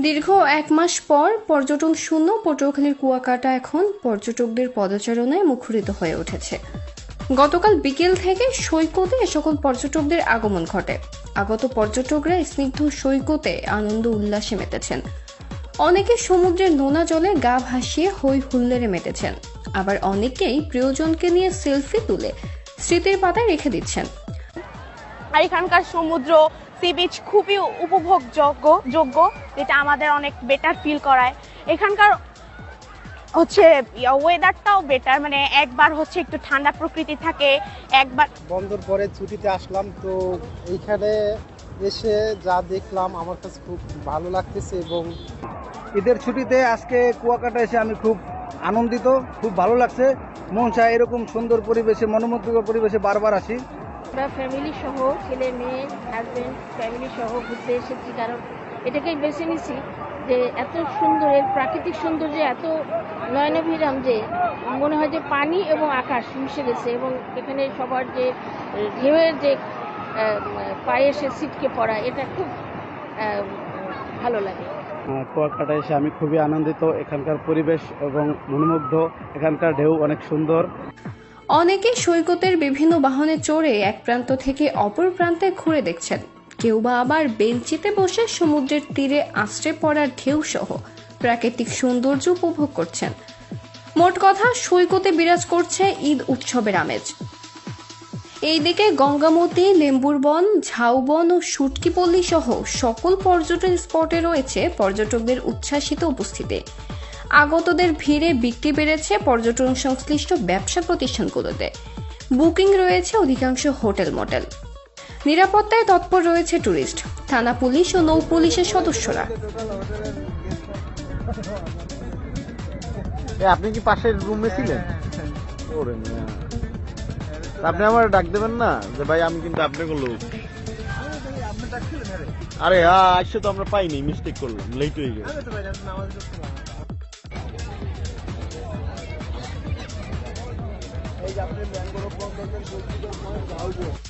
দীর্ঘ এক মাস পর পর্যটন শূন্য পটুয়াখালীর কুয়াকাটা এখন পর্যটকদের পদচারণায় মুখরিত হয়ে উঠেছে। গতকাল বিকেল থেকে সৈকতে সকল পর্যটকদের আগমন ঘটে। আগত পর্যটকরা স্নিগ্ধ সৈকতে আনন্দ উল্লাসে মেতেছেন। অনেকে সমুদ্রের নোনা জলে গা ভাসিয়ে হই হুল্লেরে মেতেছেন। আবার অনেকেই প্রিয়জনকে নিয়ে সেলফি তুলে স্মৃতির পাতায় রেখে দিচ্ছেন। আর এখানকার সমুদ্র সি বিচ খুবই উপভোগযোগ্য, যোগ্য। যেটা আমাদের অনেক বেটার ফিল করায়। এখানকার হচ্ছে ওয়েদারটাও বেটার মানে একবার হচ্ছে একটু ঠান্ডা প্রকৃতি থাকে, একবার বন্ধর পরে ছুটিতে আসলাম, তো এইখানে এসে যা দেখলাম আমার কাছে খুব ভালো লাগতেছে এবং ঈদের ছুটিতে আজকে কুয়াকাটা এসে আমি খুব আনন্দিত, খুব ভালো লাগছে। মন চায় এরকম সুন্দর পরিবেশে, মনোমুগ্ধকর পরিবেশে বারবার আসি। আমরা ফ্যামিলি সহ, ছেলে, মেয়ে হাজবেন্ড ফ্যামিলি সহ ঘুরতে এসেছি। কারণ এটাকেই বেছে নিছি যে এত সুন্দর, এর প্রাকৃতিক সৌন্দর্য এত নয়নভিরাম যে মনে হয় যে পানি এবং আকাশ মিশে গেছে এবং এখানে সবার যে ঢেউয়ের যে পায়ে এসে ছিটকে পড়া, এটা খুব ভালো লাগে। কুয়াকাটা এসে আমি খুবই আনন্দিত। এখানকার পরিবেশ এবং মনোমুগ্ধ। এখানকার ঢেউ অনেক সুন্দর। অনেকে সৈকতের বিভিন্ন বাহনে চড়ে এক প্রান্ত থেকে অপর প্রান্তে ঘুরে দেখছেন। কেউ বা আবার বেঞ্চিতে বসে সমুদ্রের তীরে আশ্রে পড়ার ঢেউ সহ প্রাকৃতিক সৌন্দর্য উপভোগ করছেন। মোট কথা, সৈকতে বিরাজ করছে ঈদ উৎসবের আমেজ। এইদিকে গঙ্গামতি লেম্বুর বন ঝাউবন ও সুটকিপল্লী সহ সকল পর্যটন স্পটে রয়েছে পর্যটকদের উচ্ছ্বাসিত উপস্থিতি। আগতদের ভিড়ে বিক্রি বেড়েছে পর্যটন সংশ্লিষ্ট ব্যবসা প্রতিষ্ঠানগুলোতে। বুকিং রয়েছে অধিকাংশ হোটেল মোটেল। নিরাপত্তায় তৎপর রয়েছে ট্যুরিস্ট থানা পুলিশ ও নৌ পুলিশের সদস্যরা। আপনি কি পাশের রুমে ছিলেন? আপনি আমার ডাক দেবেন না যে, ভাই, আমি কিন্তু আপনাকে লোক। আরে হ্যাঁ আসছে তো আমরা পাইনি মিস্টেক করলাম লেট হয়ে গেছে এই যে আপনি ব্যাঙ্গলোর